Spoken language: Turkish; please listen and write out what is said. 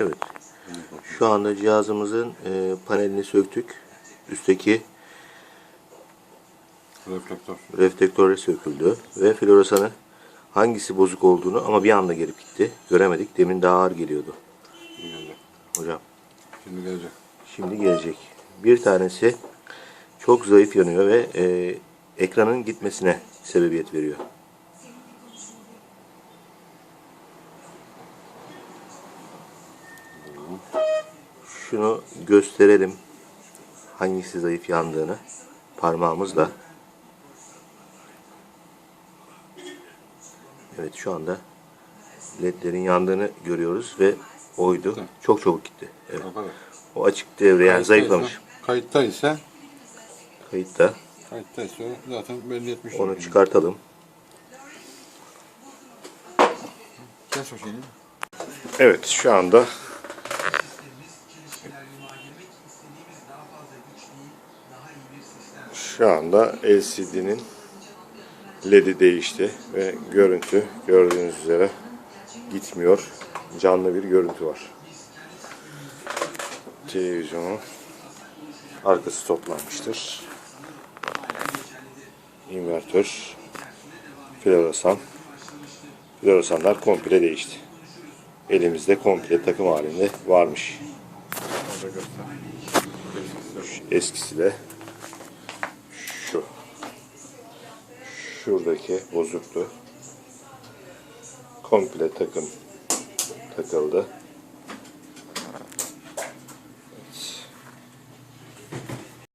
Evet. Şu anda cihazımızın e, panelini söktük. Üstteki Reflektör. reflektörü söküldü ve floresanı hangisi bozuk olduğunu ama bir anda gelip gitti. Göremedik. Demin daha ağır geliyordu. Şimdi gelecek. Hocam Şimdi gelecek. şimdi gelecek. Bir tanesi çok zayıf yanıyor ve e, ekranın gitmesine sebebiyet veriyor. Şunu gösterelim. Hangisi zayıf yandığını parmağımızla. Evet şu anda ledlerin yandığını görüyoruz ve oydu. Çok çabuk gitti. Evet. O açık devre yani zayıflamış. Kayıtta ise Kayıtta. kayıtta ise zaten belli etmiş. Onu çıkartalım. O şeyini. Evet şu anda şu anda LCD'nin LED'i değişti ve görüntü gördüğünüz üzere gitmiyor. Canlı bir görüntü var. Televizyonun arkası toplanmıştır. İnvertör, floresan, floresanlar komple değişti elimizde komple takım halinde varmış. Eskisi de Eskisi de şu. Şuradaki bozuktu. Komple takım takıldı.